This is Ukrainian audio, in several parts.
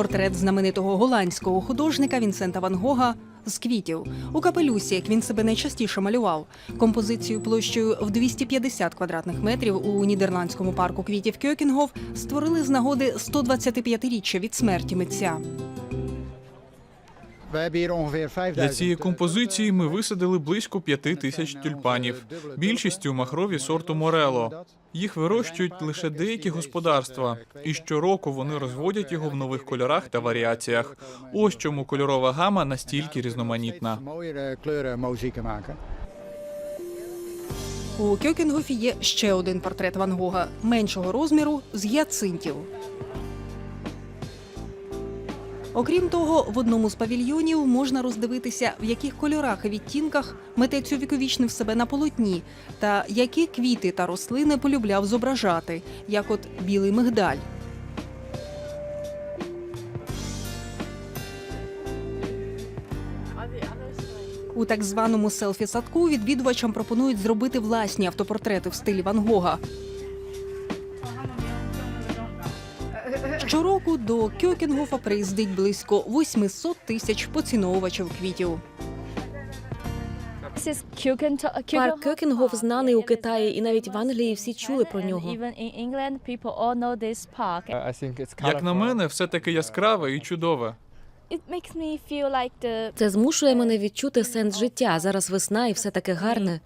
Портрет знаменитого голландського художника Вінсента Ван Гога з квітів у капелюсі, як він себе найчастіше малював. Композицію площею в 250 квадратних метрів у нідерландському парку квітів Кьокінгов створили з нагоди 125-річчя від смерті митця. Для цієї композиції ми висадили близько п'яти тисяч тюльпанів, більшістю махрові сорту Морело. Їх вирощують лише деякі господарства, і щороку вони розводять його в нових кольорах та варіаціях. Ось чому кольорова гама настільки різноманітна. У Кьокінгофі є ще один портрет Ван Гога меншого розміру з гіацинтів. Окрім того, в одному з павільйонів можна роздивитися, в яких кольорах і відтінках митець увіковічнив себе на полотні, та які квіти та рослини полюбляв зображати, як от білий мигдаль. У так званому селфі-садку відвідувачам пропонують зробити власні автопортрети в стилі Ван Гога. Щороку до Кьокінгофа приїздить близько 800 тисяч поціновувачів квітів. Парк Кьокінгоф знаний у Китаї, і навіть в Англії всі чули про нього. Як на мене, все таки яскраве і чудове. Це змушує мене відчути сенс життя. Зараз весна і все таке гарне.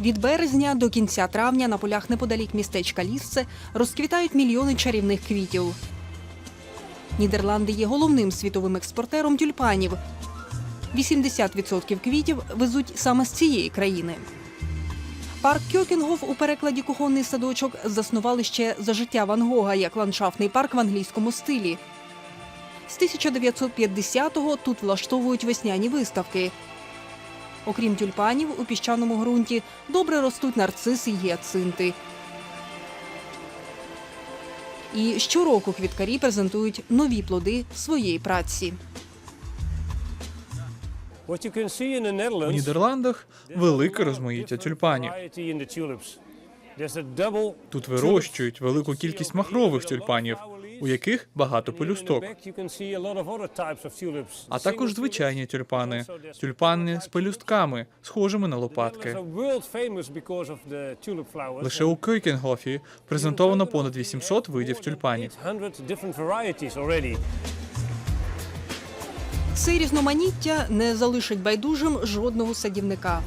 Від березня до кінця травня на полях неподалік містечка Лісце розквітають мільйони чарівних квітів. Нідерланди є головним світовим експортером тюльпанів. 80% квітів везуть саме з цієї країни. Парк Кьокінгоф у перекладі кухонний садочок заснували ще за життя Ван Гога як ландшафтний парк в англійському стилі. З 1950-го тут влаштовують весняні виставки. Окрім тюльпанів, у піщаному ґрунті добре ростуть нарциси й гіацинти. І щороку квіткарі презентують нові плоди своєї праці. У Нідерландах велике розмаїття тюльпанів. Тут вирощують велику кількість махрових тюльпанів, у яких багато пелюсток. А також звичайні тюльпани, тюльпани з пелюстками, схожими на лопатки. Лише у Кюйкенгофі презентовано понад 800 видів тюльпанів. Це різноманіття не залишить байдужим жодного садівника.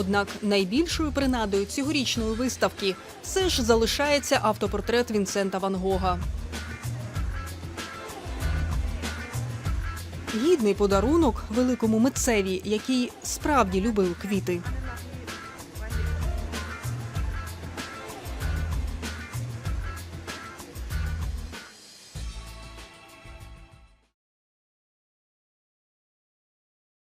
Однак найбільшою принадою цьогорічної виставки все ж залишається автопортрет Вінсента Ван Гога. Гідний подарунок великому митцеві, який справді любив квіти.